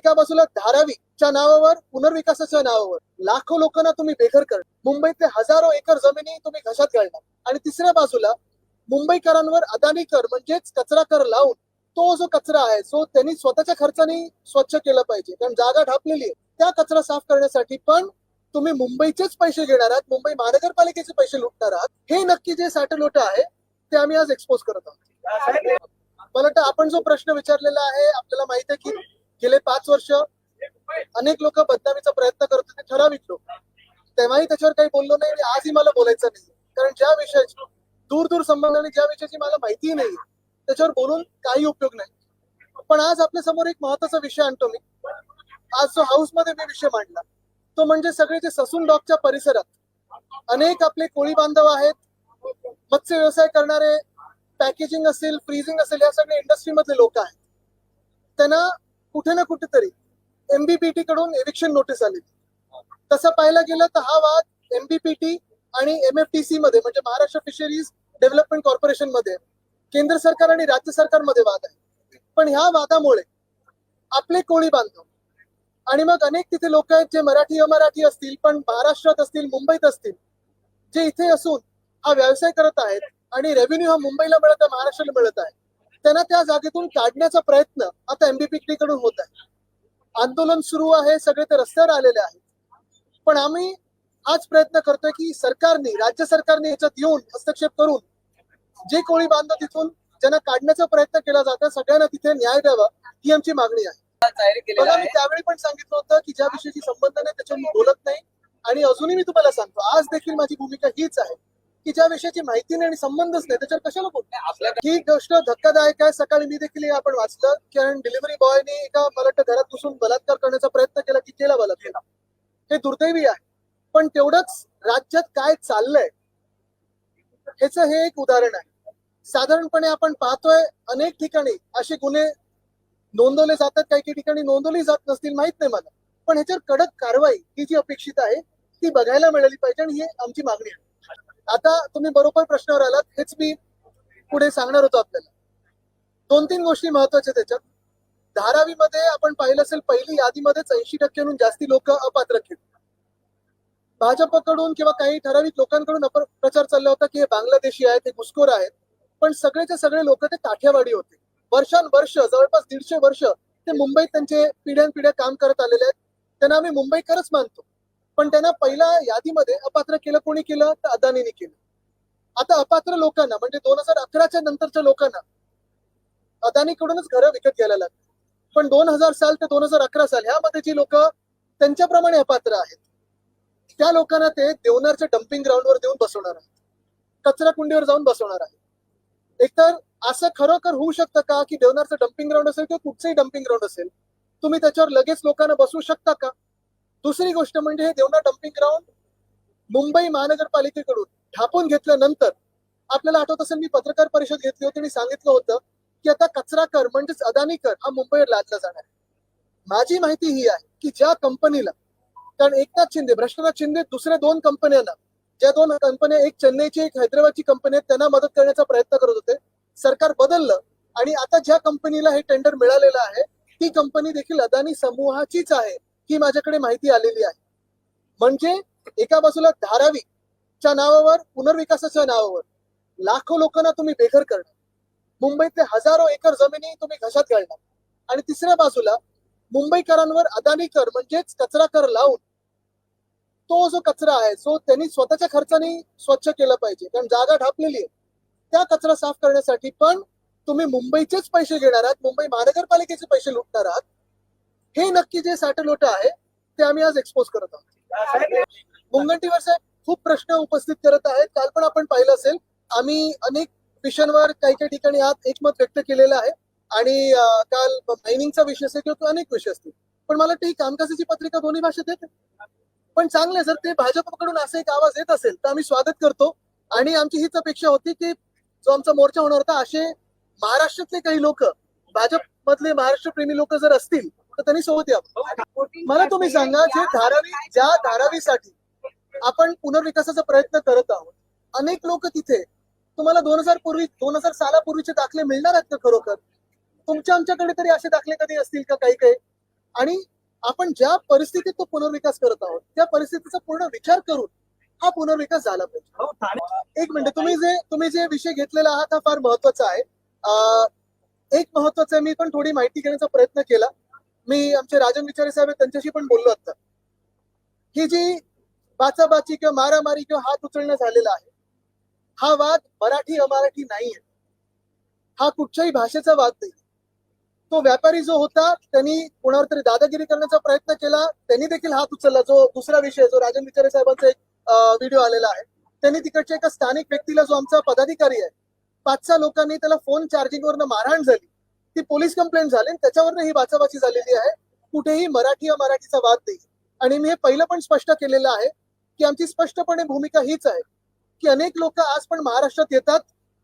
एका बाजूला धारावीच्या नावावर पुनर्विकासाच्या नावावर लाखो लोकांना तुम्ही बेघर करणार. मुंबईतले हजारो एकर जमिनी तुम्ही घशात घालणार. आणि तिसऱ्या बाजूला मुंबईकरांवर अदानी कर म्हणजेच कचरा कर लावून तो जो कचरा आहे जो त्यांनी स्वतःच्या खर्चाने स्वच्छ केला पाहिजे कारण जागा ढापलेली आहे त्या कचरा साफ करण्यासाठी पण तुम्ही मुंबईचेच पैसे घेणार आहात मुंबई महानगरपालिकेचे पैसे लुटणार आहात हे नक्की जे साठलोट आहे ते आम्ही आज एक्सपोज करत आहोत. मला वाटतं आपण जो प्रश्न विचारलेला आहे आपल्याला माहीत आहे की गेले पाच वर्ष अनेक लोक बदनामीचा प्रयत्न करत होते ठराविक लोक तेव्हाही त्याच्यावर काही बोललो नाही आणि आजही मला बोलायचं नाही. कारण ज्या विषयाची दूर दूर संबंध आणि ज्या विषयाची मला माहितीही नाही त्याच्यावर बोलून काही उपयोग नाही. पण आज आपल्यासमोर एक महत्त्वाचा विषय आणतो मी. आज जो हाऊसमध्ये मी विषय मांडला. तो म्हणजे सगळे जे ससून डॉकच्या परिसरात अनेक आपले कोळी बांधव आहेत मत्स्य व्यवसाय करणारे पॅकेजिंग असेल फ्रीजिंग असेल या सगळ्या इंडस्ट्रीमधले लोक आहेत. त्यांना कुठे ना कुठेतरी एमबीपीटी कडून एविक्शन नोटीस आली. तसं पाहायला गेलं तर हा वाद एमबीपीटी आणि एमएफटीसी मध्ये म्हणजे महाराष्ट्र फिशरीज डेव्हलपमेंट कॉर्पोरेशनमध्ये केंद्र सरकार आणि राज्य सरकारमध्ये वाद आहे. पण ह्या वादामुळे आपले कोळी बांधव आणि मग अनेक तिथे लोक आहेत जे मराठी अमराठी असतील पण महाराष्ट्रात असतील मुंबईत असतील जे इथे असून हा व्यवसाय करत आहेत आणि रेव्हेन्यू हा मुंबईला मिळत आहे महाराष्ट्राला मिळत आहे. त्यांना त्या जागेतून काढण्याचा प्रयत्न आता एमबीपीटी कडून होत आहे. आंदोलन सुरू आहे सगळे ते रस्त्यावर आलेले आहेत. पण आम्ही हाच प्रयत्न करतोय की सरकारने राज्य सरकारने याच्यात येऊन हस्तक्षेप करून जे कोळी बांधव तिथून ज्यांना काढण्याचा प्रयत्न केला जातो सगळ्यांना तिथे न्याय द्यावा ही आमची मागणी आहे. बघा मी त्यावेळी पण सांगितलं होतं की ज्या विषयाशी संबंध नाही त्याच्यावर मी बोलत नाही. आणि अजूनही मी तुम्हाला सांगतो आज देखील माझी भूमिका हीच आहे. की ज्या विषयाची माहिती नाही आणि संबंधच नाही त्याच्यावर कशाला बोलतो आपल्याकडे ही गोष्ट धक्कादायक आहे. सकाळी मी देखील आपण वाचलं कारण डिलिव्हरी बॉयने एका मला वाटतं घरात घुसून बलात्कार करण्याचा प्रयत्न केला की केला बलात्कार. हे दुर्दैवी आहे. पण तेवढंच राज्यात काय चाललंय ह्याच हे एक उदाहरण आहे. साधारणपणे आपण पाहतोय अनेक ठिकाणी असे गुन्हे नोंदवले जातात काही काही ठिकाणी नोंदवली जात नसतील माहीत नाही मला. पण ह्याच्यावर कडक कारवाई ही जी अपेक्षित आहे ती बघायला मिळाली पाहिजे आणि ही आमची मागणी आहे. आता तुम्ही बरोबर प्रश्नावर आलात हेच मी पुढे सांगणार होतो आपल्याला. दोन तीन गोष्टी महत्त्वाच्या त्याच्यात. धारावीमध्ये आपण पाहिलं असेल पहिली यादीमध्येच ऐंशी टक्क्यांहून जास्ती लोक अपात्र केली भाजपकडून किंवा काही ठराविक लोकांकडून अप- प्रचार चालला होता की हे बांगलादेशी आहेत हे घुसखोर आहेत. पण सगळेचे सगळे लोक ते काठ्यावाडी होते. वर्षानुवर्ष जवळपास दीडशे वर्ष ते मुंबईत त्यांचे पिढ्यानपिढ्या काम करत आलेले आहेत. त्यांना आम्ही मुंबईकरच मानतो. पण त्यांना पहिल्या यादीमध्ये अपात्र केलं कोणी केलं? तर अदानीने केलं. आता अपात्र लोकांना म्हणजे दोन हजार अकराच्या नंतरच्या लोकांना अदानीकडूनच घरं विकत घ्यायला लागली. पण दोन हजार साल ते दोन हजार अकरा साल ह्यामध्ये जी लोक त्यांच्याप्रमाणे अपात्र आहेत त्या लोकांना ते देवनारच्या डम्पिंग ग्राउंडवर देऊन बसवणार आहेत. कचरा कुंडीवर जाऊन बसवणार आहेत. एकतर असं खरोखर होऊ शकतं का की देवनारचं डम्पिंग ग्राउंड असेल किंवा कुठचंही डम्पिंग ग्राउंड असेल तुम्ही त्याच्यावर लगेच लोकांना बसवू शकता का? दुसरी गोष्ट म्हणजे हे देवना डम्पिंग ग्राउंड मुंबई महानगरपालिकेकडून ढापून घेतल्यानंतर आपल्याला आठवत असेल मी पत्रकार परिषद घेतली होती आणि सांगितलं होतं की आता कचरा कर म्हणजेच अदानी कर हा मुंबईवर लादला जाणार आहे. माझी माहिती ही आहे की ज्या कंपनीला कारण एकनाथ शिंदे भ्रष्टनाथ शिंदे दुसऱ्या दोन कंपन्यांना ज्या दोन कंपन्या एक चेन्नईची एक हैदराबादची कंपनी आहे त्यांना मदत करण्याचा प्रयत्न करत होते. सरकार बदललं आणि आता ज्या कंपनीला हे टेंडर मिळालेलं आहे ती कंपनी देखील अदानी समूहाचीच आहे. ही माझ्याकडे माहिती आलेली आहे. म्हणजे एका बाजूला धारावीच्या नावावर पुनर्विकासाच्या नावावर लाखो लोकांना तुम्ही बेघर करणार. मुंबईतले हजारो एकर जमिनी तुम्ही घशात घालणार. आणि तिसऱ्या बाजूला मुंबईकरांवर अदानी कर म्हणजेच कचरा कर लावून तो जो कचरा आहे जो त्यांनी स्वतःच्या खर्चाने स्वच्छ केला पाहिजे कारण जागा ढापलेली आहे त्या कचरा साफ करण्यासाठी पण तुम्ही मुंबईचेच पैसे घेणार आहात मुंबई महानगरपालिकेचे पैसे लुटणार आहात हे नक्की जे साठलोट आहे ते आम्ही आज एक्सपोज करत आहोत. मुनगंटीवर साहेब खूप प्रश्न उपस्थित करत आहेत. काल पण आपण पाहिलं असेल आम्ही अनेक विषयांवर काही काही ठिकाणी आज एकमत व्यक्त केलेलं आहे. आणि काल मायनिंगचा विषय असेल किंवा अनेक विषय असतील. पण मला वाटतं ही कामकाजाची पत्रिका दोन्ही भाषेत येते. पण चांगलं जर ते भाजपकडून असा एक आवाज येत असेल तर आम्ही स्वागत करतो. आणि आमची हीच अपेक्षा होती की जो आमचा मोर्चा होणार होता असे महाराष्ट्रातले काही लोक भाजप मधले महाराष्ट्र प्रेमी लोक जर असतील तर त्यांनी सोबत यावं मला तुम्ही सांगा जे धारावी ज्या धारावीसाठी आपण पुनर्विकासाचा प्रयत्न करत आहोत अनेक लोक तिथे तुम्हाला दोन हजार पूर्वी दोन हजार सालापूर्वीचे दाखले मिळणार आहेत का खरोखर? तुमच्या आमच्याकडे तरी असे दाखले कधी असतील का काही काही? आणि आपण ज्या परिस्थितीत तो पुनर्विकास करत आहोत त्या परिस्थितीचा पूर्ण विचार करून हा पुनर्विकास झाला पाहिजे. हो, ठाणे- एक मिनिट तुम्ही जे तुम्ही जे विषय घेतलेला आहात हा फार महत्त्वाचा आहे. एक महत्वाचं आहे मी पण थोडी माहिती घेण्याचा प्रयत्न केला. मी आमचे राजन विचारे साहेब त्यांच्याशी पण बोललो आता. ही जी बाचाबाची किंवा मारामारी किंवा हात उचलणं झालेला आहे हा वाद मराठी अमराठी नाहीये. हा कुठच्याही भाषेचा वाद नाही. तो व्यापारी जो होता त्यांनी कोणावर तरी दादागिरी करण्याचा प्रयत्न केला त्यांनी देखील हात उचलला. जो दुसरा विषय जो राजन विचारे साहेबांचा एक व्हिडिओ आलेला आहे त्यांनी तिकडच्या एका स्थानिक व्यक्तीला जो आमचा पदाधिकारी आहे पाच सहा लोकांनी त्याला फोन चार्जिंग वरनं मारहाण झाली. ती पोलीस कंप्लेंट झाली आणि त्याच्यावरनं ही बाचाबाची झालेली आहे. कुठेही मराठी मराठीचा वाद नाही. आणि मी हे पहिलं पण स्पष्ट केलेलं आहे की आमची स्पष्टपणे भूमिका हीच आहे की अनेक लोक आज पण महाराष्ट्रात येतात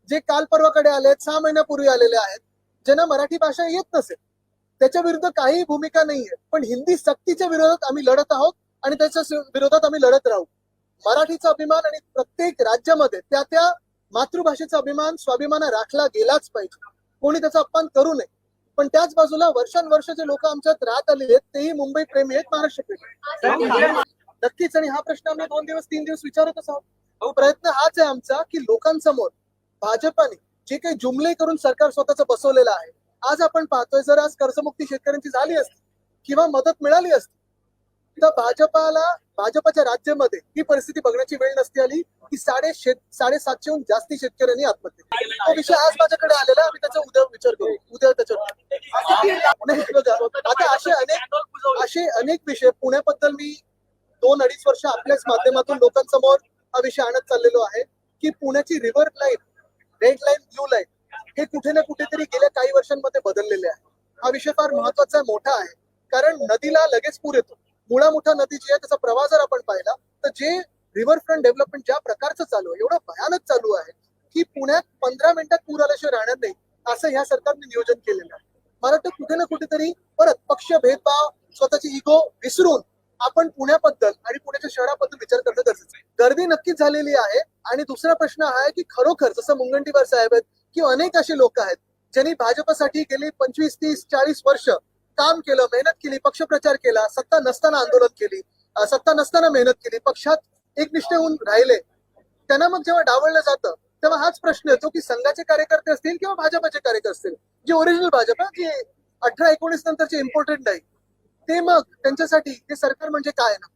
जे काल परवाकडे आले आहेत सहा महिन्यापूर्वी आलेले आहेत ज्यांना मराठी भाषा येत नसेल. त्याच्या विरुद्ध काहीही भूमिका नाहीये. पण हिंदी सक्तीच्या विरोधात आम्ही लढत आहोत आणि त्याच्या विरोधात आम्ही लढत राहू. मराठीचा अभिमान आणि प्रत्येक राज्यामध्ये त्या त्या मातृभाषेचा अभिमान स्वाभिमान राखला गेलाच पाहिजे. कोणी त्याचा अपमान करू नये. पण त्याच बाजूला वर्षानुवर्ष जे लोक आमच्यात राहत आलेले आहेत तेही मुंबई प्रेमी आहेत महाराष्ट्र प्रेमी नक्कीच आणि हा प्रश्न आम्ही दोन दिवस तीन दिवस विचारतच आहोत. प्रयत्न हाच आहे आमचा की लोकांसमोर भाजपाने जे काही जुमले करून सरकार स्वतःच बसवलेलं आहे आज आपण पाहतोय जर आज कर्जमुक्ती शेतकऱ्यांची झाली असती किंवा मदत मिळाली असती तर भाजपाला भाजपाच्या राज्यामध्ये ही परिस्थिती बघण्याची वेळ नसती आली की साडे शेत साडेसातशेहून जास्ती शेतकऱ्यांनी आत्महत्या केली. तो विषय आज माझ्याकडे आलेला आम्ही त्याचा उद्या विचार करू. उद्या त्याच्यावर. बघा आता असे अनेक असे अनेक विषय पुण्याबद्दल मी दोन अडीच वर्ष आपल्याच माध्यमातून लोकांसमोर हा विषय आणत चाललेलो आहे की पुण्याची river line red line blue line हे कुठे ना कुठेतरी गेल्या काही वर्षांमध्ये बदललेले आहे. हा विषय फार महत्त्वाचा मोठा आहे. कारण नदीला लगेच पूर येतो. मुळा मोठा नदी जी आहे त्याचा प्रवाह जर आपण पाहिला तर जे रिव्हर फ्रंट डेव्हलपमेंट ज्या प्रकारचं चालू आहे एवढं भयानक चालू आहे की पुण्यात पंधरा मिनिटात पूर आल्याशिवाय राहणार नाही असं ह्या सरकारने नियोजन केलेलं आहे. मला वाटतं कुठे ना कुठेतरी परत पक्ष भेदभाव स्वतःची इगो विसरून आपण पुण्याबद्दल आणि पुण्याच्या शहराबद्दल विचार करणं गरजेचं आहे. गर्दी नक्कीच झालेली आहे आणि दुसरा प्रश्न हा आहे की खरोखर जसं मुनगंटीवार साहेब आहेत किंवा अनेक असे लोक आहेत ज्यांनी भाजपसाठी गेली पंचवीस तीस चाळीस वर्ष काम केलं मेहनत केली पक्षप्रचार केला सत्ता नसताना आंदोलन केली सत्ता नसताना मेहनत केली पक्षात एकनिष्ठ होऊन राहिले. त्यांना मग जेव्हा डावललं जातं तेव्हा हाच प्रश्न येतो की संघाचे कार्यकर्ते असतील किंवा भाजपाचे कार्यकर्ते असतील? जे ओरिजिनल भाजप आहे, जे अठरा एकोणीस नंतरचे इम्पॉर्टंट नाही. ते मग त्यांच्यासाठी ते सरकार म्हणजे काय ना?